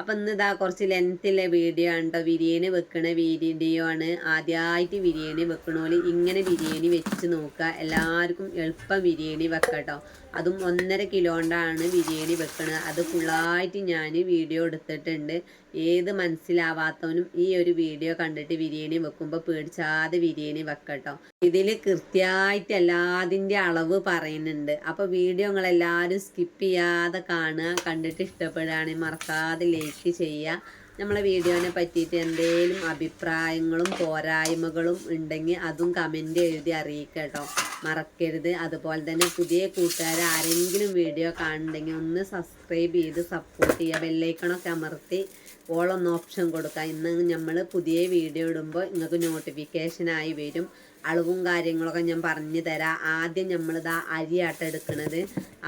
അപ്പം ഇന്ന് ഇതാ കുറച്ച് ലെങ്ത്തിലെ വീഡിയോ ആണ് കേട്ടോ ബിരിയാണി വെക്കണ വീഡിയോ ആണ്. ആദ്യമായിട്ട് ബിരിയാണി വെക്കണോൽ ഇങ്ങനെ ബിരിയാണി വെച്ച് നോക്കുക എല്ലാവർക്കും എളുപ്പം ബിരിയാണി വെക്കട്ടോ അതും ഒന്നര കിലോണ്ടാണ് ബിരിയാണി വെക്കണത് അത് ഫുള്ളായിട്ട് ഞാൻ വീഡിയോ എടുത്തിട്ടുണ്ട്. ഏത് മനസ്സിലാവാത്തവനും ഈ ഒരു വീഡിയോ കണ്ടിട്ട് ബിരിയാണി വെക്കുമ്പോൾ പേടിച്ചാതെ ബിരിയാണി വെക്കട്ടോ ഇതിൽ കൃത്യമായിട്ട് എല്ലാതിന്റെ അളവ് പറയുന്നുണ്ട്. അപ്പോൾ വീഡിയോ നിങ്ങളെല്ലാവരും സ്കിപ്പ് ചെയ്യാതെ കാണുക. കണ്ടിട്ട് ഇഷ്ടപ്പെടുകയാണെങ്കിൽ മറക്കാതെ ലൈക്ക് ചെയ്യുക നമ്മളെ വീഡിയോനെ പറ്റിയിട്ട് എന്തെങ്കിലും അഭിപ്രായങ്ങളും പോരായ്മകളും ഉണ്ടെങ്കിൽ അതും കമന്റ് എഴുതി അറിയിക്കട്ടോ കേട്ടോ മറക്കരുത്. അതുപോലെ തന്നെ പുതിയ കൂട്ടുകാർ ആരെങ്കിലും വീഡിയോ കാണുന്നുണ്ടെങ്കിൽ ഒന്ന് സബ്സ്ക്രൈബ് ചെയ്ത് സപ്പോർട്ട് ചെയ്യുക ബെല്ലൈക്കണൊക്കെ അമർത്തി ഓളൊന്ന് ഓപ്ഷൻ കൊടുക്കുക ഇന്ന് നമ്മൾ പുതിയ വീഡിയോ ഇടുമ്പോൾ നിങ്ങൾക്ക് നോട്ടിഫിക്കേഷനായി വരും. അളവും കാര്യങ്ങളൊക്കെ ഞാൻ പറഞ്ഞു തരാം. ആദ്യം നമ്മളിതാ അരിയാട്ട എടുക്കുന്നത്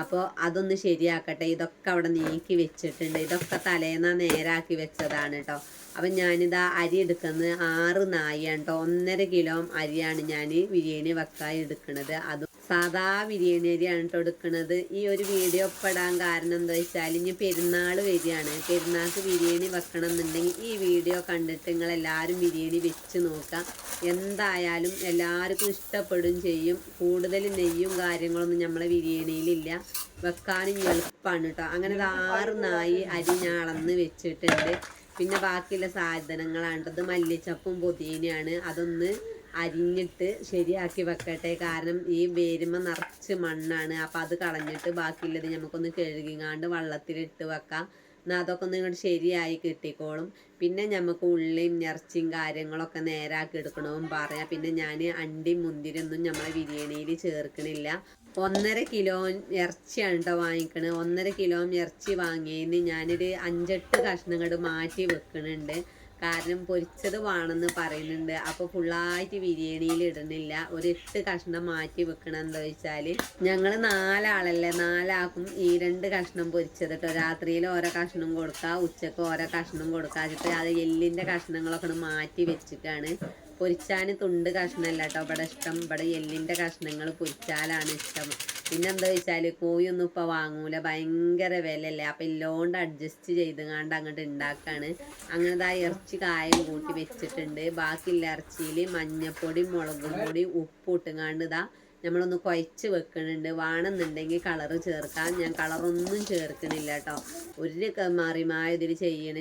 അപ്പോൾ അതൊന്ന് ശരിയാക്കട്ടെ. ഇതൊക്കെ അവിടെ നീക്കി വെച്ചിട്ടുണ്ട്. ഇതൊക്കെ തലേന്ന നേരാക്കി വെച്ചതാണ് കേട്ടോ അപ്പം ഞാനിതാ അരി എടുക്കുന്നത് ആറ് നായാണ് കേട്ടോ ഒന്നര കിലോ അരിയാണ് ഞാൻ ബിരിയാണി വെക്കാൻ എടുക്കുന്നത് അതും സാധാ ബിരിയാണി അരിയാണ് കേട്ടോ എടുക്കുന്നത് ഈ ഒരു വീഡിയോ പെടാൻ കാരണം എന്താ വെച്ചാൽ ഇനി പെരുന്നാൾ വരികയാണ്. പെരുന്നാൾക്ക് ബിരിയാണി വെക്കണം എന്നുണ്ടെങ്കിൽ ഈ വീഡിയോ കണ്ടിട്ട് നിങ്ങൾ എല്ലാവരും ബിരിയാണി വെച്ച് നോക്കാം. എന്തായാലും എല്ലാവർക്കും ഇഷ്ടപ്പെടും ചെയ്യും. കൂടുതൽ നെയ്യും കാര്യങ്ങളൊന്നും നമ്മളെ ബിരിയാണിയിലില്ല. വെക്കാനും എളുപ്പമാണ് കേട്ടോ അങ്ങനെ ആറ് നായി അരി ഞാൻ അളന്ന് വെച്ചിട്ടുണ്ട്. പിന്നെ ബാക്കിയുള്ള സാധനങ്ങളാണ് മല്ലിച്ചപ്പും പുതിയനയാണ് അതൊന്ന് അരിഞ്ഞിട്ട് ശരിയാക്കി വെക്കട്ടെ. കാരണം ഈ വേരുമ നിറച്ച് മണ്ണാണ്. അപ്പം അത് കളഞ്ഞിട്ട് ബാക്കിയുള്ളത് നമുക്കൊന്ന് കഴുകിങ്ങാണ്ട് വെള്ളത്തിലിട്ട് വെക്കാം. എന്നാൽ അതൊക്കെ ഒന്ന് ഇങ്ങോട്ട് ശരിയായി കിട്ടിക്കോളും. പിന്നെ നമുക്ക് ഉള്ളിയും ഇറച്ചിയും കാര്യങ്ങളൊക്കെ നേരാക്കി എടുക്കണമെന്നും പറയാം. പിന്നെ ഞാൻ അണ്ടി മുന്തിരിയൊന്നും നമ്മളെ ബിരിയാണിയിൽ ചേർക്കണില്ല. ഒന്നര കിലോ ഇറച്ചിയാണ് കേട്ടോ വാങ്ങിക്കണത് ഒന്നര കിലോ ഇറച്ചി വാങ്ങിയതിന് ഞാനൊരു അഞ്ചെട്ട് കഷ്ണങ്ങൾ മാറ്റി വെക്കണുണ്ട്. കാരണം പൊരിച്ചത് വേണമെന്ന് പറയുന്നുണ്ട്. അപ്പോൾ ഫുള്ളായിട്ട് ബിരിയാണിയിൽ ഇടുന്നില്ല ഒരു എട്ട് കഷ്ണം മാറ്റി വെക്കണം എന്താ വെച്ചാൽ ഞങ്ങൾ നാലാളല്ലേ നാലാക്കും ഈ രണ്ട് കഷ്ണം പൊരിച്ചത് കേട്ടോ രാത്രിയിൽ ഓരോ കഷ്ണം കൊടുക്കുക ഉച്ചയ്ക്ക് ഓരോ കഷ്ണം കൊടുക്കുക വെച്ചിട്ട് അത് എല്ലിന്റെ കഷ്ണങ്ങളൊക്കെ മാറ്റി വെച്ചിട്ടാണ് പൊരിച്ചാൻ തുണ്ട് കഷ്ണമല്ല കേട്ടോ ഇവിടെ ഇഷ്ടം. ഇവിടെ എല്ലിന്റെ കഷ്ണങ്ങൾ പൊരിച്ചാലാണ് ഇഷ്ടം. പിന്നെന്താ വെച്ചാൽ കോഴിയൊന്നും ഇപ്പോൾ വാങ്ങൂല. ഭയങ്കര വിലയല്ലേ. അപ്പം ഇല്ലോണ്ട് അഡ്ജസ്റ്റ് ചെയ്തുകൊണ്ട് അങ്ങോട്ട് ഉണ്ടാക്കാണ് അങ്ങനത്തെ ആ ഇറച്ചി കായം കൂട്ടി വെച്ചിട്ടുണ്ട്. ബാക്കിയുള്ള ഇറച്ചിയിൽ മഞ്ഞപ്പൊടി മുളകും പൊടി ഉപ്പ് ഇട്ടുങ്ങാണ്ട് ഇതാ നമ്മളൊന്ന് കുഴച്ച് വെക്കുന്നുണ്ട് വേണമെന്നുണ്ടെങ്കിൽ കളറ് ചേർക്കാം. ഞാൻ കളറൊന്നും ചേർക്കണില്ല കേട്ടോ. ഒരു മറിമായ ഇതിൽ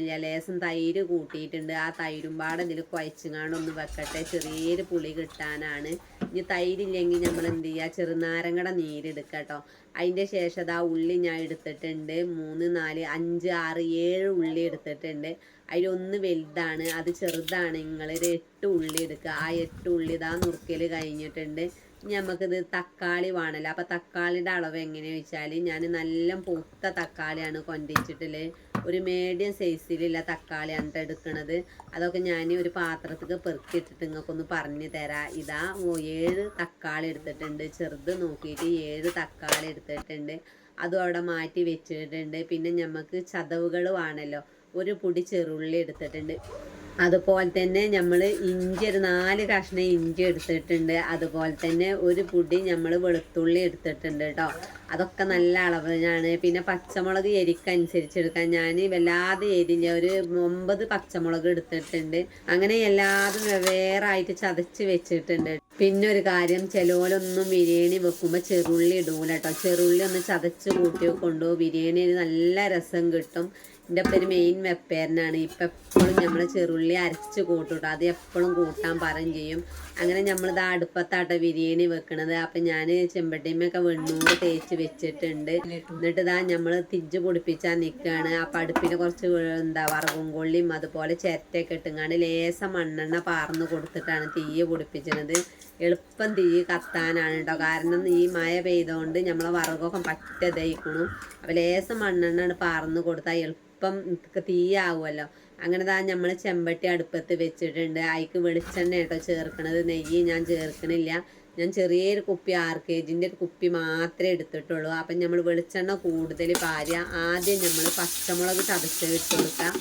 ഞാൻ ലേസം തൈര് കൂട്ടിയിട്ടുണ്ട്. ആ തൈരും പാടെ ഇതിൽ കുഴച്ചുങ്ങാണ്ടൊന്ന് വെക്കട്ടെ. ചെറിയൊരു പുളി കിട്ടാനാണ്. ഇനി തൈരില്ലെങ്കിൽ നമ്മൾ എന്ത് ചെയ്യുക ചെറുനാരങ്ങയുടെ നീരെടുക്കുക കേട്ടോ. അതിന്റെ ശേഷം അത് ആ ഉള്ളി ഞാൻ എടുത്തിട്ടുണ്ട്. മൂന്ന് നാല് അഞ്ച് ആറ് ഏഴ് ഉള്ളി എടുത്തിട്ടുണ്ട്. അതിലൊന്ന് വലുതാണ്. അത് ചെറുതാണ്. നിങ്ങളൊരു എട്ട് ഉള്ളി എടുക്കുക ആ എട്ട് ഉള്ളി ഇതാ നുറുക്കൽ കഴിഞ്ഞിട്ടുണ്ട്. നമുക്കിത് തക്കാളി വേണമല്ലോ അപ്പോൾ തക്കാളിയുടെ അളവ് എങ്ങനെയാണെന്ന് വെച്ചാൽ ഞാൻ നല്ല പൂത്ത തക്കാളിയാണ് കൊണ്ടിച്ചിട്ടുള്ളത് ഒരു മീഡിയം സൈസിലുള്ള തക്കാളിയാണ് എടുക്കുന്നത് അതൊക്കെ ഞാൻ ഒരു പാത്രത്തിൽ പെറുക്കിയിട്ടിട്ട് നിങ്ങൾക്കൊന്ന് പറഞ്ഞു തരാം. ഇതാ ഏഴ് തക്കാളി എടുത്തിട്ടുണ്ട്. ചെറുത് നോക്കിയിട്ട് ഏഴ് തക്കാളി എടുത്തിട്ടുണ്ട്. അതും അവിടെ മാറ്റി വെച്ചിട്ടുണ്ട്. പിന്നെ നമുക്ക് ചതവുകൾ വേണമല്ലോ ഒരു പൊടി ചെറുള്ളി എടുത്തിട്ടുണ്ട്. അതുപോലെ തന്നെ നമ്മൾ ഇഞ്ചി ഒരു നാല് കഷ്ണം ഇഞ്ചി എടുത്തിട്ടുണ്ട്. അതുപോലെ തന്നെ ഒരു പൊടി നമ്മൾ വെളുത്തുള്ളി എടുത്തിട്ടുണ്ട് കേട്ടോ അതൊക്കെ നല്ല അളവിനാണ്. പിന്നെ പച്ചമുളക് എരിക്കനുസരിച്ച് എടുക്കാൻ ഞാൻ വല്ലാതെ എരിഞ്ഞ ഒരു ഒമ്പത് പച്ചമുളക് എടുത്തിട്ടുണ്ട്. അങ്ങനെ എല്ലാതും വെവ്വേറായിട്ട് ചതച്ച് വെച്ചിട്ടുണ്ട്. പിന്നെ ഒരു കാര്യം ചിലവരൊന്നും ബിരിയാണി വെക്കുമ്പോൾ ചെറുള്ളി ഇടൂല കേട്ടോ ചെറുള്ളി ഒന്ന് ചതച്ച് കൂട്ടി കൊണ്ടുപോകും. ബിരിയാണി നല്ല രസം കിട്ടും. എന്റെ പേര് മെയിൻ വെപ്പേരനാണ്. ഇപ്പം എപ്പോഴും നമ്മൾ ചെറുള്ളി അരച്ച് കൂട്ടും അത് എപ്പോഴും കൂട്ടാൻ പറയും ചെയ്യും. അങ്ങനെ നമ്മളിത് അടുപ്പത്താട്ട ബിരിയാണി വെക്കണത്. അപ്പം ഞാൻ ചെമ്പട്ടിമൊക്കെ വെണ്ണൂറ് തേച്ച് വെച്ചിട്ടുണ്ട്. എന്നിട്ട് ഇതാ നമ്മൾ തിജ്ജ് പൊടിപ്പിച്ചാൽ നിൽക്കുകയാണ് അപ്പം അടുപ്പിന് കുറച്ച് എന്താ വറവും കൊള്ളിയും അതുപോലെ ചിരട്ടയൊക്കെ ഇട്ടുങ്ങാണ്ട് ലേസം മണ്ണെണ്ണ പാർന്ന് കൊടുത്തിട്ടാണ് തീയ് പൊടിപ്പിച്ചത്. എളുപ്പം തീ കത്താനാണ് കേട്ടോ കാരണം ഈ മഴ പെയ്തുകൊണ്ട് നമ്മളെ വറകൊക്കെ പറ്റ ദഹിക്കണു അപ്പോൾ ലേസം മണ്ണെണ്ണ പാർന്ന് കൊടുത്താൽ എളുപ്പം തീയാവുമല്ലോ അങ്ങനെ താ നമ്മൾ ചെമ്പട്ടി അടുപ്പത്ത് വെച്ചിട്ടുണ്ട്. അതിക്ക് വെളിച്ചെണ്ണ കേട്ടോ ചേർക്കണത്. നെയ്യ് ഞാൻ ചേർക്കണില്ല. ഞാൻ ചെറിയൊരു കുപ്പി ആർ കെ ജിന്റെ ഒരു കുപ്പി മാത്രമേ എടുത്തിട്ടുള്ളൂ. അപ്പം നമ്മൾ വെളിച്ചെണ്ണ കൂടുതൽ പാരുക. ആദ്യം നമ്മൾ പച്ചമുളക് ചതച്ച് ഇട്ട് കൊടുക്കുക.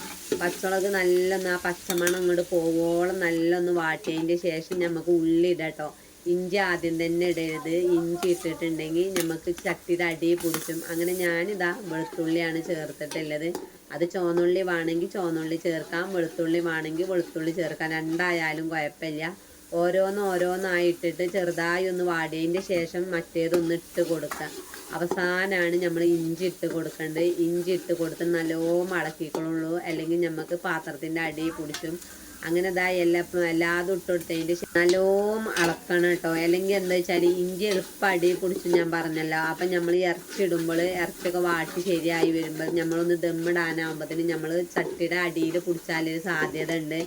പച്ചമുളക് നല്ലൊന്ന് ആ പച്ചമണം അങ്ങോട്ട് പോവോളം നല്ലൊന്ന് വാട്ടിയതിന്റെ ശേഷം നമുക്ക് ഉള്ളി ഇടട്ടോ ഇഞ്ചി ആദ്യം തന്നെ ഇടരുത്. ഇഞ്ചി ഇട്ടിട്ടുണ്ടെങ്കിൽ നമുക്ക് ചട്ടിയുടെ അടി പിടിച്ചും. അങ്ങനെ ഞാനിതാ വെളുത്തുള്ളിയാണ് ചേർത്തിട്ടുള്ളത്. അത് ചുവന്നുള്ളി വേണമെങ്കിൽ ചുവന്നുള്ളി ചേർക്കാം. വെളുത്തുള്ളി വേണമെങ്കിൽ വെളുത്തുള്ളി ചേർക്കാം. രണ്ടായാലും കുഴപ്പമില്ല. ഓരോന്ന് ഓരോന്നായിട്ടിട്ട് ചെറുതായി ഒന്ന് വാടിയതിന്റെ ശേഷം മറ്റേതൊന്ന് ഇട്ട് കൊടുക്കുക അവസാനമാണ് നമ്മൾ ഇഞ്ചി ഇട്ട് കൊടുക്കേണ്ടത്. ഇഞ്ചി ഇട്ട് കൊടുത്ത് നല്ലോണം ഇളക്കിക്കൊള്ളുള്ളൂ അല്ലെങ്കിൽ നമുക്ക് പാത്രത്തിന്റെ അടി പിടിച്ചും അങ്ങനെ ഇതാ എല്ലാ എല്ലാതും ഇട്ട് കൊടുത്തതിന്റെ ശേഷം നല്ലോണം അളക്കണം കേട്ടോ. അല്ലെങ്കിൽ എന്താ വെച്ചാൽ ഇഞ്ചി എളുപ്പം അടി പിടിച്ചും ഞാൻ പറഞ്ഞല്ലോ. അപ്പം നമ്മൾ ഇറച്ചി ഇടുമ്പോൾ ഇറച്ചിയൊക്കെ വാട്ടി ശരിയായി വരുമ്പോൾ നമ്മളൊന്ന് ദമ്മിടാനാകുമ്പോഴത്തേന് നമ്മൾ ചട്ടിയുടെ അടിയിൽ പിടിച്ചാലൊരു സാധ്യത ഉണ്ട്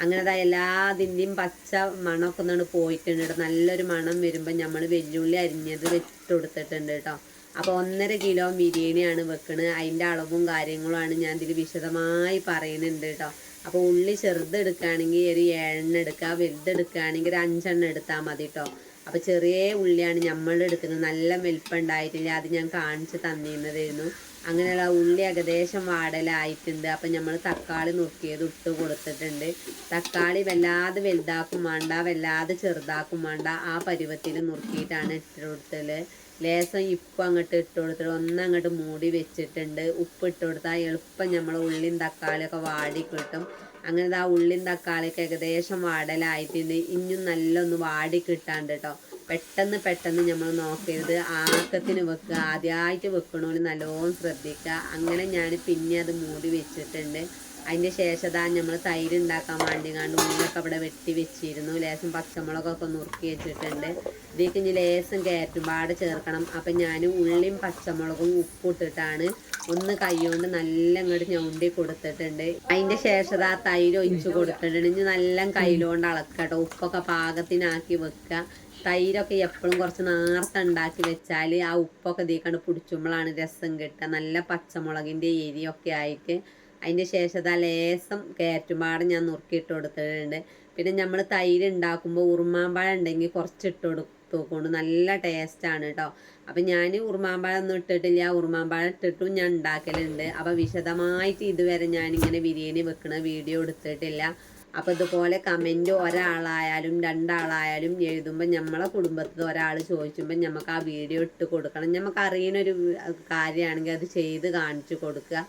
അങ്ങനെ ദാ എല്ലാതിന്റെയും പച്ച മണമൊക്കെ ഒന്നാണ് പോയിട്ടുണ്ട് കേട്ടോ. നല്ലൊരു മണം വരുമ്പോൾ നമ്മൾ വെല്ലുള്ളി അരിഞ്ഞത് വെച്ചിട്ട് കൊടുത്തിട്ടുണ്ട് കേട്ടോ. അപ്പോൾ ഒന്നര കിലോ ബിരിയാണിയാണ് വെക്കണത്. അതിന്റെ അളവും കാര്യങ്ങളുമാണ് ഞാൻ ഇതിൽ വിശദമായി പറയുന്നുണ്ട് കേട്ടോ. അപ്പോൾ ഉള്ളി ചെറുത് എടുക്കുകയാണെങ്കിൽ ഒരു ഏഴെണ്ണം എടുക്കുക വലുത് എടുക്കുകയാണെങ്കിൽ ഒരു അഞ്ചെണ്ണം എടുത്താൽ മതി കേട്ടോ. അപ്പോൾ ചെറിയ ഉള്ളിയാണ് നമ്മൾ എടുക്കുന്നത്. നല്ല വലിപ്പം ഉണ്ടായിട്ടില്ല. അത് ഞാൻ കാണിച്ച് തന്നിരുന്നതായിരുന്നു. അങ്ങനെയുള്ള ഉള്ളി ഏകദേശം വാടലായിട്ടുണ്ട്. അപ്പം നമ്മൾ തക്കാളി നുറുക്കിയത് ഇട്ട് കൊടുത്തിട്ടുണ്ട്. തക്കാളി വല്ലാതെ വലുതാക്കും വേണ്ട വല്ലാതെ ചെറുതാക്കും വേണ്ട. ആ പരുവത്തിൽ നുറുക്കിയിട്ടാണ് ഇട്ട് കൊടുത്തത് ലേസം ഇപ്പം അങ്ങോട്ട് ഇട്ട് കൊടുത്തിട്ട് ഒന്നങ്ങോട്ട് മൂടി വെച്ചിട്ടുണ്ട്. ഉപ്പ് ഇട്ട് കൊടുത്താൽ എളുപ്പം നമ്മൾ ഉള്ളിയും തക്കാളിയൊക്കെ വാടി കിട്ടും. അങ്ങനെ ആ ഉള്ളിയും തക്കാളിയൊക്കെ ഏകദേശം വാടലായിട്ടുണ്ട്. ഇനിയും നല്ലൊന്ന് വാടി കിട്ടാണ്ട് കേട്ടോ പെട്ടെന്ന് പെട്ടെന്ന് നമ്മൾ നോക്കരുത്. ആക്കത്തിന് വെക്കുക ആദ്യമായിട്ട് വെക്കണോൽ നല്ലോണം ശ്രദ്ധിക്കുക അങ്ങനെ ഞാൻ പിന്നെ അത് മൂടി വെച്ചിട്ടുണ്ട്. അതിന്റെ ശേഷം നമ്മൾ തൈര് ഉണ്ടാക്കാൻ വേണ്ടി കണ്ട് ഉള്ളിലൊക്കെ അവിടെ വെട്ടി വെച്ചിരുന്നു. ലേശം പച്ചമുളകൊക്കെ നുറുക്കി വെച്ചിട്ടുണ്ട്. ഇതിലേക്ക് ഇനി ലേശം കയറ്റും പാട് ചേർക്കണം. അപ്പം ഞാൻ ഉള്ളിയും പച്ചമുളകും ഉപ്പിട്ടിട്ടാണ് ഒന്ന് കൈകൊണ്ട് നല്ല ഇങ്ങോട്ട് ഞൊണ്ടി കൊടുത്തിട്ടുണ്ട്. അതിന്റെ ശേഷം ആ തൈര് ഒഴിച്ച് കൊടുത്തിട്ടുണ്ട്. ഇനി നല്ല കയ്യിലുകൊണ്ട് അളക്കട്ടോ. ഉപ്പൊക്കെ പാകത്തിനാക്കി വെക്കുക തൈരൊക്കെ എപ്പോഴും കുറച്ച് നേർത്ത ഉണ്ടാക്കി വെച്ചാൽ ആ ഉപ്പൊക്കെ ഇതിക്കാണ്ട് പിടിച്ചുമ്പോഴാണ് രസം കിട്ടുക. നല്ല പച്ചമുളകിന്റെ എരിയൊക്കെ ആയിട്ട് അതിന്റെ ശേഷം ആ ലേസം കയറ്റുമ്പാട് ഞാൻ നുറുക്കിയിട്ട് കൊടുത്തിട്ടുണ്ട്. പിന്നെ നമ്മൾ തൈര് ഉണ്ടാക്കുമ്പോൾ ഉറുമാമ്പഴം ഉണ്ടെങ്കിൽ കുറച്ച് ഇട്ട് കൊടുത്തുകൊണ്ട് നല്ല ടേസ്റ്റാണ് കേട്ടോ അപ്പം ഞാൻ ഉറുമാമ്പഴം ഒന്നും ഇട്ടിട്ടില്ല. ഉറുമാമ്പഴം ഇട്ടിട്ടും ഞാൻ ഉണ്ടാക്കലുണ്ട്. അപ്പോൾ വിശദമായിട്ട് ഇതുവരെ ഞാനിങ്ങനെ ബിരിയാണി വെക്കണ വീഡിയോ എടുത്തിട്ടില്ല. അപ്പോൾ ഇതുപോലെ കമന്റ് ഒരാളായാലും രണ്ടാളായാലും എഴുതുമ്പോൾ നമ്മളെ കുടുംബത്തിൽ ഒരാൾ ചോദിച്ചുമ്പോൾ നമുക്ക് ആ വീഡിയോ ഇട്ട് കൊടുക്കണം. നമുക്ക് അറിയുന്ന ഒരു കാര്യമാണെങ്കിൽ അത് ചെയ്ത് കാണിച്ചു കൊടുക്കുക.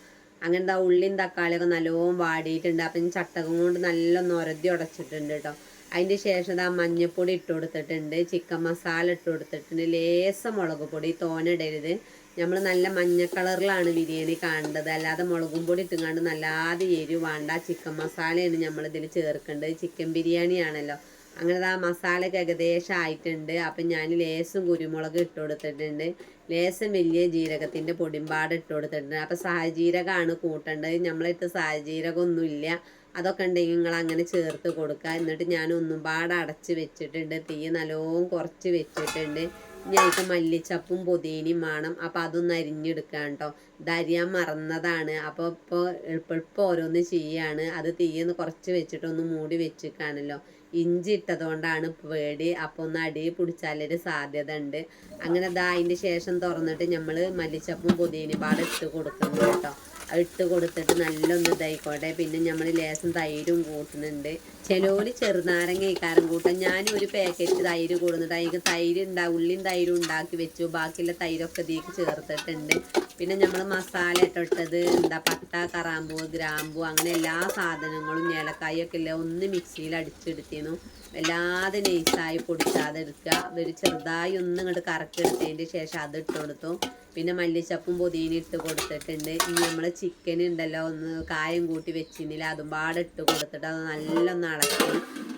അങ്ങനത്തെ ആ ഉള്ളിയും തക്കാളിയൊക്കെ നല്ലോണം വാടിയിട്ടുണ്ട്. അപ്പം ചട്ടകം കൊണ്ട് നല്ല നൊരതി ഉടച്ചിട്ടുണ്ട് കേട്ടോ. അതിന്റെ ശേഷം ആ മഞ്ഞപ്പൊടി ഇട്ട് കൊടുത്തിട്ടുണ്ട്. ചിക്കൻ മസാല ഇട്ട് കൊടുത്തിട്ടുണ്ട്. ലേസം മുളക് പൊടി തോനിടരുത് നമ്മൾ നല്ല മഞ്ഞ കളറിലാണ് ബിരിയാണി കാണേണ്ടത് അല്ലാതെ മുളകും പൊടി ഇട്ടുകൊണ്ട് നല്ലാതെ എരിവ് വേണ്ട. ചിക്കൻ മസാലയാണ് നമ്മൾ ഇതിൽ ചേർക്കേണ്ടത്. ചിക്കൻ ബിരിയാണിയാണല്ലോ. അങ്ങനെ ആ മസാലയൊക്കെ ഏകദേശം ആയിട്ടുണ്ട്. അപ്പം ഞാൻ ലേസും കുരുമുളക് ഇട്ട് കൊടുത്തിട്ടുണ്ട്. ലേസം വലിയ ജീരകത്തിന്റെ പൊടിമ്പാട് ഇട്ട് കൊടുത്തിട്ടുണ്ട്. അപ്പം സഹജീരകമാണ് കൂട്ടേണ്ടത്. നമ്മളടുത്ത് സഹജീരകമൊന്നുമില്ല അതൊക്കെ ഉണ്ടെങ്കിൽ നിങ്ങൾ അങ്ങനെ ചേർത്ത് കൊടുക്കുക. എന്നിട്ട് ഞാൻ ഒന്നും പാടെ അടച്ച് വെച്ചിട്ടുണ്ട്. തീ നല്ലോണം കുറച്ച് വെച്ചിട്ടുണ്ട്. ഇനി മല്ലിച്ചപ്പും പുതിനയും വേണം. അപ്പം അതൊന്ന് അരിഞ്ഞെടുക്കാം കേട്ടോ. ഇതരിയാൻ മറന്നതാണ്. അപ്പോൾ ഇപ്പോൾ എളുപ്പം ഓരോന്ന് ചെയ്യാണ്. അത് തീയൊന്ന് കുറച്ച് വെച്ചിട്ടൊന്ന് മൂടി വെച്ചിക്കാണല്ലോ ഇഞ്ചി ഇട്ടതുകൊണ്ടാണ് പേടി. അപ്പോൾ ഒന്ന് അടി പിടിച്ചാലൊരു സാധ്യത ഉണ്ട്. അങ്ങനെ ദാ അതിന്റെ ശേഷം തുറന്നിട്ട് നമ്മൾ മല്ലിച്ചപ്പും പുതിനയും പാടെ ഇട്ട് കൊടുക്കുന്നു കേട്ടോ. ഇട്ട് കൊടുത്തിട്ട് നല്ലൊന്ന് ഇതായിക്കോട്ടെ. പിന്നെ നമ്മൾ ലേശം തൈരും കൂട്ടുന്നുണ്ട്. ചിലവര് ചെറുനാരങ്ങ ഇക്കാരം കൂട്ടാം. ഞാൻ ഒരു പാക്കറ്റ് തൈര് കൊടുത്തിട്ട് അതിന് തൈര് ഉണ്ടാ ഉള്ളിയും തൈരും ഉണ്ടാക്കി വെച്ചു. ബാക്കിയുള്ള തൈരൊക്കെ ഇതിലേക്ക് ചേർത്തിട്ടുണ്ട്. പിന്നെ നമ്മൾ മസാല ഇട്ടിട്ടത് എന്താ പട്ട കറാമ്പൂ ഗ്രാമ്പൂ അങ്ങനെ എല്ലാ സാധനങ്ങളും ഏലക്കായൊക്കെ ഇല്ല ഒന്ന് മിക്സിയിൽ അടിച്ചെടുത്തിരുന്നു. വല്ലാതെ നൈസായി പൊടിച്ചാതെ എടുക്കുക ഒരു ചെറുതായി ഒന്ന് ഇങ്ങോട്ട് കറക്കി എടുത്തതിന്റെ ശേഷം അത് ഇട്ട് കൊടുത്തു. പിന്നെ മല്ലിച്ചപ്പും പുതിന ഇട്ട് കൊടുത്തിട്ടുണ്ട്. ഇനി നമ്മൾ ചിക്കൻ ഉണ്ടല്ലോ ഒന്ന് കായം കൂട്ടി വെച്ചിരുന്നില്ല അതും പാടെ ഇട്ട് കൊടുത്തിട്ട് അത് നല്ലൊന്ന് ഇളക്കി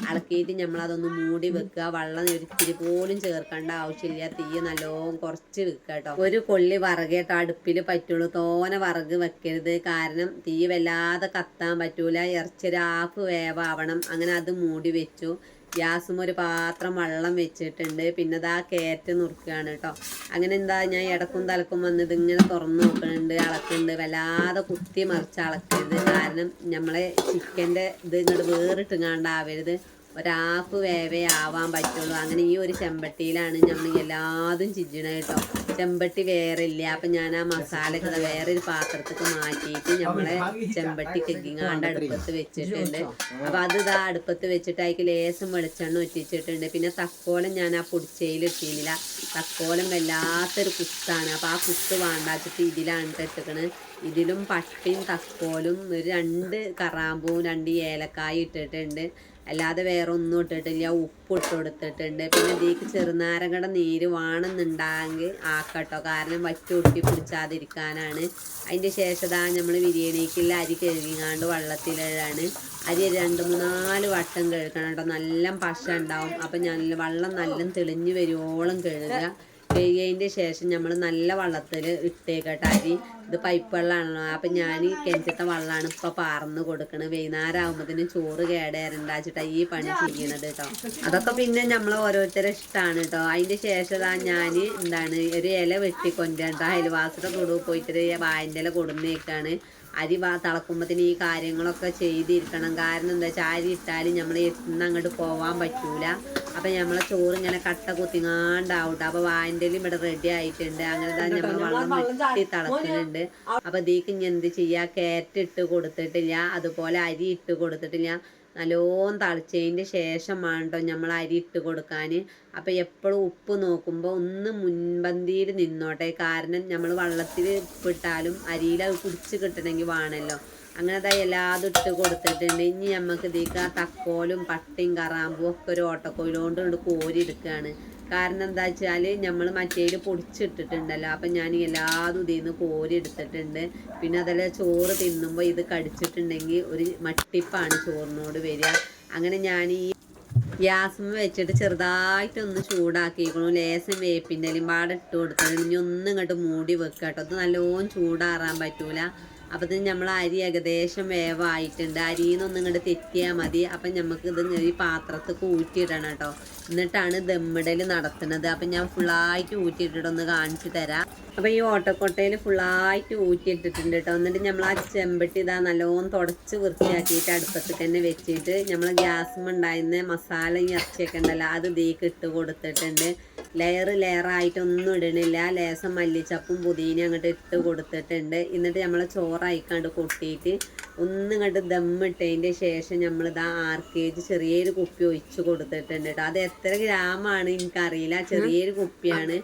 ഇളക്കിയിട്ട് നമ്മളതൊന്ന് മൂടി വെക്കുക. വെള്ളം ഒരിത്തിരി പോലും ചേർക്കേണ്ട ആവശ്യമില്ല. തീ നല്ലോണം കുറച്ച് വെക്കുക കേട്ടോ. ഒരു കൊള്ളി വറകേട്ടോ അടുപ്പിൽ പറ്റുള്ളൂ. തോനെ വറക് വെക്കരുത്. കാരണം തീ വല്ലാതെ കത്താൻ പറ്റൂല. ഇറച്ചി ഒരു ഹാഫ് വേവാവണം. അങ്ങനെ അത് മൂടി വെച്ചു. ഗ്യാസും ഒരു പാത്രം വെള്ളം വെച്ചിട്ടുണ്ട്. പിന്നെ ഇതാ കയറ്റ് നുറുക്കുകയാണ് കേട്ടോ അങ്ങനെ എന്താ ഞാൻ ഇടക്കും തലക്കും വന്ന് ഇതിങ്ങനെ തുറന്ന് നോക്കുന്നുണ്ട് അളക്കുന്നുണ്ട് വല്ലാതെ കുത്തി മറിച്ച് അളക്കരുത്. കാരണം നമ്മളെ ചിക്കന്റെ ഇത് ഇങ്ങോട്ട് വേറിട്ടുങ്ങാണ്ടാവരുത് ഒരാഫ് വേവേ ആവാൻ പറ്റുള്ളൂ. അങ്ങനെ ഈ ഒരു ചെമ്പട്ടിയിലാണ് നമ്മൾ എല്ലാതും ചിജ്ജണത് കേട്ടോ ചെമ്പട്ടി വേറെ ഇല്ല അപ്പം ഞാൻ ആ മസാലയൊക്കെ വേറെ ഒരു പാത്രത്തേക്ക് മാറ്റിയിട്ട് നമ്മളെ ചെമ്പട്ടി കെക്കിങ്ങാണ്ട് അടുപ്പത്ത് വെച്ചിട്ടുണ്ട്. അപ്പം അത് ഇതാ അടുപ്പത്ത് വെച്ചിട്ട് അതിക്ക് ലേശം വെളിച്ചെണ്ണ ഒറ്റിച്ചിട്ടുണ്ട്. പിന്നെ തക്കോലം ഞാൻ ആ പൊടിച്ചയിൽ ഇട്ടില്ല തക്കോലം വല്ലാത്തൊരു കുത്താണ്. അപ്പം ആ കുത്ത് വേണ്ടാച്ചിട്ട് ഇതിലാണ് ഇട്ടിക്കണ്. ഇതിലും പട്ടിയും തക്കോലും ഒരു രണ്ട് കറാമ്പൂവും രണ്ട് ഏലക്കായും ഇട്ടിട്ടുണ്ട്. അല്ലാതെ വേറെ ഒന്നും ഇട്ടിട്ടില്ല ഉപ്പ് ഇട്ട് കൊടുത്തിട്ടുണ്ട്. പിന്നെ ഇതിലേക്ക് ചെറുനാരങ്ങയുടെ നീര് വേണമെന്നുണ്ടെങ്കിൽ ആക്കട്ടോ. കാരണം വറ്റി ഒട്ടി പിടിച്ചാതിരിക്കാനാണ്. അതിന്റെ ശേഷം ദാ നമ്മൾ ബിരിയാണിക്കുള്ള അരി കഴുകിങ്ങാണ്ട് വെള്ളത്തിലാണ് അരി രണ്ട് മൂന്നാൽ വട്ടം കഴുകണം കേട്ടോ. നല്ല പശ ഉണ്ടാവും. അപ്പം ഞാൻ വെള്ളം നല്ല തെളിഞ്ഞ് വരുവോളം കഴുകുക. കഴുകിയതിന്റെ ശേഷം നമ്മൾ നല്ല വെള്ളത്തിൽ ഇട്ടേക്കട്ടെ അരി ഇത് പൈപ്പ് വെള്ളമാണല്ലോ അപ്പം ഞാൻ കെഞ്ചത്തെ വെള്ളമാണ് ഇപ്പോൾ പാർന്ന് കൊടുക്കണത് വൈകുന്നേരം ആകുമ്പോഴത്തേനും ചോറ് കേടേരണ്ടാച്ചിട്ടാ ഈ പണി ചെയ്യണത് കേട്ടോ അതൊക്കെ പിന്നെ നമ്മൾ ഓരോരുത്തരെ ഇഷ്ടമാണ് കേട്ടോ അതിന്റെ ശേഷം ഞാൻ എന്താണ് ഒരു ഇല വെട്ടി കൊണ്ടുവരണ്ട അയൽവാസിയുടെ കൂടെ പോയിട്ട് വായന്റെ ഇല കൊടുന്നേക്കാണ്. അരി വാ തിളക്കുമ്പോഴത്തേന് ഈ കാര്യങ്ങളൊക്കെ ചെയ്തിരിക്കണം. കാരണം എന്താ വെച്ചാൽ അരി ഇട്ടാൽ നമ്മൾ എത്തുന്ന അങ്ങോട്ട് പോകാൻ പറ്റൂല. അപ്പം നമ്മളെ ചോറ് ഇങ്ങനെ കട്ട കുത്തിങ്ങാണ്ടാവട്ടെ. അപ്പോൾ വാന്റെ ഇവിടെ റെഡി ആയിട്ടുണ്ട്. അങ്ങനെ തന്നെ നമ്മൾ വെള്ളം വെട്ടി തിളക്കുന്നുണ്ട് അപ്പോൾ ഇതിക്ക് ഇനി എന്ത് ചെയ്യുക കാരറ്റ് ഇട്ട് കൊടുത്തിട്ടില്ല. അതുപോലെ അരി ഇട്ട് കൊടുത്തിട്ടില്ല. നല്ലോണം തളിച്ചതിന്റെ ശേഷമാണ് കേട്ടോ നമ്മൾ അരി ഇട്ട് കൊടുക്കാൻ അപ്പോൾ എപ്പോഴും ഉപ്പ് നോക്കുമ്പോൾ ഒന്ന് മുൻപന്തിയിൽ നിന്നോട്ടെ. കാരണം നമ്മൾ വെള്ളത്തിൽ ഉപ്പിട്ടാലും അരിയിൽ അത് കുടിച്ച് കിട്ടണമെങ്കിൽ വേണമല്ലോ അങ്ങനെ ദാ എല്ലാതും ഇട്ട് കൊടുത്തിട്ടുണ്ട്. ഇനി നമുക്ക് ഇതിലേക്ക് ആ തക്കോലും പട്ടിയും കറാമ്പും ഒക്കെ ഒരു ഓട്ടക്കോയിലോണ്ട് കോരി എടുക്കുകയാണ് കാരണം എന്താ വെച്ചാൽ നമ്മൾ മറ്റേൽ പൊടിച്ചിട്ടിട്ടുണ്ടല്ലോ. അപ്പം ഞാൻ എല്ലാതും ഇതിൽ നിന്ന് കോരി എടുത്തിട്ടുണ്ട്. പിന്നെ അതല്ല ചോറ് തിന്നുമ്പോൾ ഇത് കടിച്ചിട്ടുണ്ടെങ്കിൽ ഒരു മട്ടിപ്പാണ് ചോറിനോട് വരിക. അങ്ങനെ ഞാൻ ഈ ഗ്യാസും വെച്ചിട്ട് ചെറുതായിട്ടൊന്ന് ചൂടാക്കിയിരിക്കണം ലേശം വേപ്പിന്റെ പാടെ ഇട്ട് കൊടുത്തിട്ട് ഇനി ഒന്നും ഇങ്ങോട്ട് മൂടി വെക്കുക കേട്ടോ അത് നല്ലോണം ചൂടാറാൻ പറ്റൂല. അപ്പം തന്നെ നമ്മൾ അരി ഏകദേശം വേവായിട്ടുണ്ട്. അരിയിൽ നിന്നൊന്നും ഇങ്ങോട്ട് തെറ്റിയാൽ മതി. അപ്പം നമുക്ക് ഇത് ഈ പാത്രത്തിൽ കൂട്ടിയിടണം കേട്ടോ. എന്നിട്ടാണ് ദമ്മിടൽ നടത്തുന്നത്. അപ്പം ഞാൻ ഫുള്ളായിട്ട് ഊറ്റിയിട്ടിട്ടൊന്ന് കാണിച്ചു തരാം. അപ്പം ഈ ഓട്ടക്കൊട്ടയിൽ ഫുള്ളായിട്ട് ഊറ്റിയിട്ടിട്ടുണ്ട് കേട്ടോ. എന്നിട്ട് നമ്മൾ ആ ചെമ്പട്ടി ഇതാ നല്ലോണം തുടച്ച് വൃത്തിയാക്കിയിട്ട് അടുപ്പത്ത് തന്നെ വെച്ചിട്ട് നമ്മൾ ഗ്യാസും ഉണ്ടായിരുന്ന മസാല ഈ ഇറച്ചിയൊക്കെ ഉണ്ടല്ലോ അത് ഇതേക്ക് ഇട്ട് കൊടുത്തിട്ടുണ്ട്. ലെയർ ലെയറായിട്ടൊന്നും ഇടണില്ല. ലേസം മല്ലിച്ചപ്പും പുതിന അങ്ങോട്ട് ഇട്ട് കൊടുത്തിട്ടുണ്ട്. എന്നിട്ട് നമ്മൾ ചോറായിക്കാണ്ട് കൊട്ടിയിട്ട് ഒന്ന് കണ്ട് ദമ്മിട്ടതിന്റെ ശേഷം നമ്മളിതാ ആർ കെ ജി ചെറിയൊരു കുപ്പി ഒഴിച്ച് കൊടുത്തിട്ടുണ്ട് കേട്ടോ അത് എത്ര ഗ്രാമാണ് എനിക്കറിയില്ല. ചെറിയൊരു കുപ്പിയാണ്.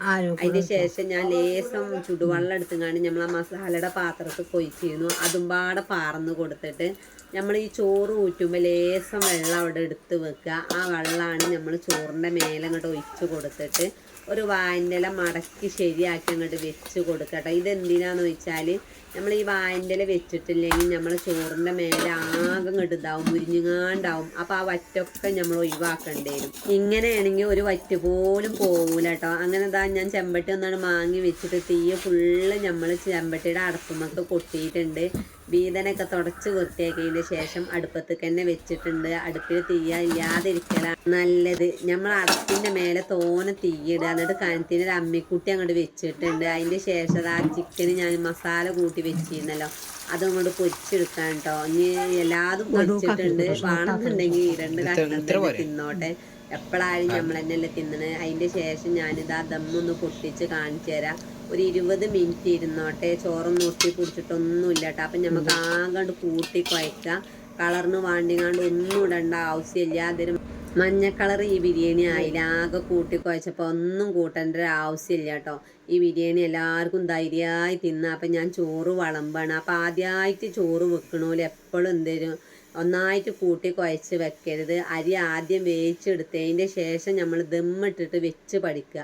അതിന് ശേഷം ഞാൻ ലേസം ചുടുവെള്ളം എടുത്തുകൊണ്ട് നമ്മൾ ആ മസാലയുടെ പാത്രത്തിൽ കൊഴിച്ചിരുന്നു. അതും പാടെ പാർന്ന് കൊടുത്തിട്ട് നമ്മൾ ഈ ചോറ് ഊറ്റുമ്പോൾ ലേസം വെള്ളം അവിടെ എടുത്ത് വെക്കുക. ആ വെള്ളമാണ് നമ്മൾ ചോറിന്റെ മേലെ അങ്ങോട്ട് ഒഴിച്ച് കൊടുത്തിട്ട് ഒരു വായന്റെ മടക്കി ശരിയാക്കി അങ്ങോട്ട് വെച്ച് കൊടുക്കട്ടെ ഇതെന്തിനാന്ന് വെച്ചാൽ നമ്മൾ ഈ വായന്റെ ഇല വെച്ചിട്ടില്ലെങ്കിൽ നമ്മൾ ചോറിന്റെ മേലെ ആകെ ഇടുതാവും മുരിഞ്ഞുങ്ങാണ്ടാവും. അപ്പോൾ ആ വറ്റൊക്കെ നമ്മൾ ഒഴിവാക്കേണ്ടി വരും. ഇങ്ങനെയാണെങ്കിൽ ഒരു വറ്റ് പോലും പോകൂല കേട്ടോ അങ്ങനെ ഇതാ ഞാൻ ചെമ്പട്ടി ഒന്നാണ് മാങ്ങി വെച്ചിട്ട് തീയ ഫുള്ള് നമ്മൾ ചെമ്പട്ടിയുടെ അടപ്പുമൊക്കെ കൊട്ടിയിട്ടുണ്ട്. വീതനൊക്കെ തുടച്ച് വൃത്തിയാക്കിയതിന് ശേഷം അടുപ്പത്തേക്ക് തന്നെ വെച്ചിട്ടുണ്ട്. അടുപ്പിൽ തീയ ഇല്ലാതിരിക്കലാണ് നല്ലത്. നമ്മൾ അടപ്പിന്റെ മേലെ തോന തീയിടുക എന്നിട്ട് കനത്തിന് ഒരു അമ്മിക്കുട്ടി അങ്ങോട്ട് വെച്ചിട്ടുണ്ട്. അതിന്റെ ശേഷം ആ ചിക്കന് ഞാൻ മസാല കൂട്ടി വെച്ചിരുന്നല്ലോ. അതും അങ്ങോട്ട് പൊരിച്ചെടുക്കാൻ കേട്ടോ ഇനി എല്ലാതും പൊരിച്ചിട്ടുണ്ട്. വേണമെന്നുണ്ടെങ്കിൽ രണ്ട് കഷ്ണം തിന്നോട്ടെ. എപ്പോഴായാലും നമ്മൾ തന്നെയല്ലേ തിന്നണേ. അതിന്റെ ശേഷം ഞാനിതാ ദമ്മൊന്ന് പൊട്ടിച്ച് കാണിച്ചു തരാം ഒരു ഇരുപത് മിനിറ്റ് ഇരുന്നോട്ടെ. ചോറൊന്നും ഒട്ടി കുടിച്ചിട്ടൊന്നുമില്ല കേട്ടോ അപ്പം നമുക്ക് ആകണ്ട് കൂട്ടി കുഴക്കാം കളറിന് വാണ്ടിങ്ങാണ്ട് ഒന്നും ഇടേണ്ട ആവശ്യമില്ല. അതിന് മഞ്ഞ കളർ ഈ ബിരിയാണി ആയില്ല. ആകെ കൂട്ടി കുഴച്ചപ്പോൾ ഒന്നും കൂട്ടേണ്ട ഒരു ആവശ്യമില്ല കേട്ടോ ഈ ബിരിയാണി എല്ലാവർക്കും ധൈര്യമായി തിന്ന. അപ്പം ഞാൻ ചോറ് വളമ്പാണ്. അപ്പം ആദ്യമായിട്ട് ചോറ് വെക്കണോൽ എപ്പോഴും എന്തേലും ഒന്നായിട്ട് കൂട്ടി കുഴച്ച് വെക്കരുത്. അരി ആദ്യം വേവിച്ചെടുത്തതിന്റെ ശേഷം നമ്മൾ ദമ്മിട്ടിട്ട് വെച്ച് പഠിക്കുക.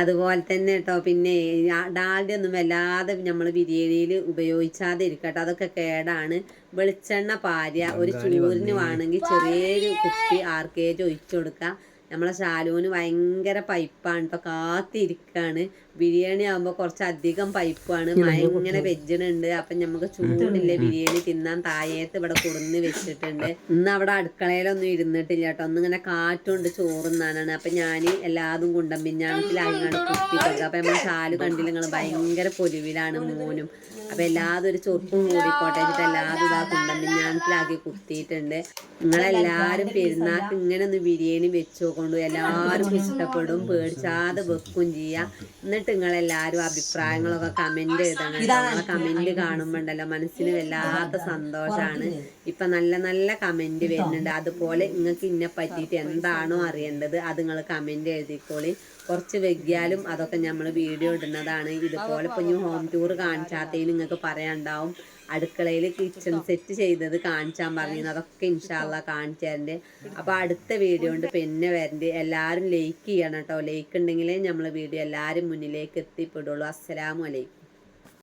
അതുപോലെ തന്നെ കേട്ടോ പിന്നെ ഡാൽഡ ഒന്നും വല്ലാതെ നമ്മൾ ബിരിയാണിയിൽ ഉപയോഗിച്ചാതെ ഇരിക്കട്ടെ അതൊക്കെ കേടാണ്. വെളിച്ചെണ്ണ പാര്യ ഒരു ചൂരിന് വേണമെങ്കിൽ ചെറിയൊരു കുപ്പി ആർക്കേജ് ഒഴിച്ചു കൊടുക്കുക നമ്മളെ ശാലുവിന് ഭയങ്കര പൈപ്പാണ് കേട്ടോ കാത്തിരിക്കാണ്. ബിരിയാണി ആകുമ്പോൾ കുറച്ച് അധികം പൈപ്പാണ് മഴ ഇങ്ങനെ അപ്പൊ നമുക്ക് ചൂടില്ല ബിരിയാണി തിന്നാൻ തായേത്ത് ഇവിടെ കൊടുന്ന് വെച്ചിട്ടുണ്ട്. ഇന്ന് അവിടെ അടുക്കളയിലൊന്നും ഇരുന്നിട്ടില്ല കേട്ടോ. ഒന്നിങ്ങനെ കാറ്റുണ്ട് ചോറുന്നാനാണ് അപ്പൊ ഞാൻ എല്ലാതും കുണ്ടം പിഞ്ഞാണത്തിലായിങ്ങാണ് കുത്തിക്കൊടുക്കുക അപ്പൊ നമ്മൾ ചാൽ കണ്ടില്ല നിങ്ങൾ ഭയങ്കര പൊലിവിലാണ് മോനും. അപ്പൊ എല്ലാതും ഒരു ചൊറുപ്പും കൂടിക്കോട്ടെ വെച്ചിട്ട് എല്ലാതും ഇതാ കുണ്ടം പിന്നാണത്തിലാക്കി കുത്തിയിട്ടുണ്ട്. നിങ്ങളെല്ലാരും പെരുന്നാൾക്ക് ഇങ്ങനെ ഒന്ന് ബിരിയാണി വെച്ച് കൊണ്ടു എല്ലാവർക്കും ഇഷ്ടപ്പെടും പേടിച്ചാതെ വെക്കും ചെയ്യാം. എന്നിട്ട് നിങ്ങളെല്ലാരും അഭിപ്രായങ്ങളൊക്കെ കമന്റ് എഴുതണം നിങ്ങളെ കമന്റ് കാണുമ്പോണ്ടല്ലോ മനസ്സിന് വല്ലാത്ത സന്തോഷാണ്. ഇപ്പൊ നല്ല നല്ല കമന്റ് വരുന്നുണ്ട്. അതുപോലെ നിങ്ങൾക്ക് ഇന്നെ പറ്റിയിട്ട് എന്താണോ അറിയേണ്ടത് അത് നിങ്ങൾ കമന്റ് എഴുതിക്കോളി. കുറച്ച് വെക്കിയാലും അതൊക്കെ നമ്മൾ വീഡിയോ ഇടുന്നതാണ്. ഇതുപോലെ ഇപ്പൊ ഇനി ഹോം ടൂർ കാണിച്ചാത്തതിന് നിങ്ങൾക്ക് പറയാനുണ്ടാവും അടുക്കളയിൽ കിച്ചൺ സെറ്റ് ചെയ്തത് കാണിച്ചാൻ പറഞ്ഞു. അതൊക്കെ ഇൻഷാല്ല കാണിച്ചു തരണ്ട് അപ്പൊ അടുത്ത വീഡിയോ ഉണ്ട്. പിന്നെ വരണ്ട്. എല്ലാവരും ലൈക്ക് ചെയ്യണം കേട്ടോ ലൈക്ക് ഉണ്ടെങ്കിലേ നമ്മൾ വീഡിയോ എല്ലാരും മുന്നിലേക്ക് എത്തിപ്പെടുള്ളൂ. അസ്സലാമു അലൈക്കും.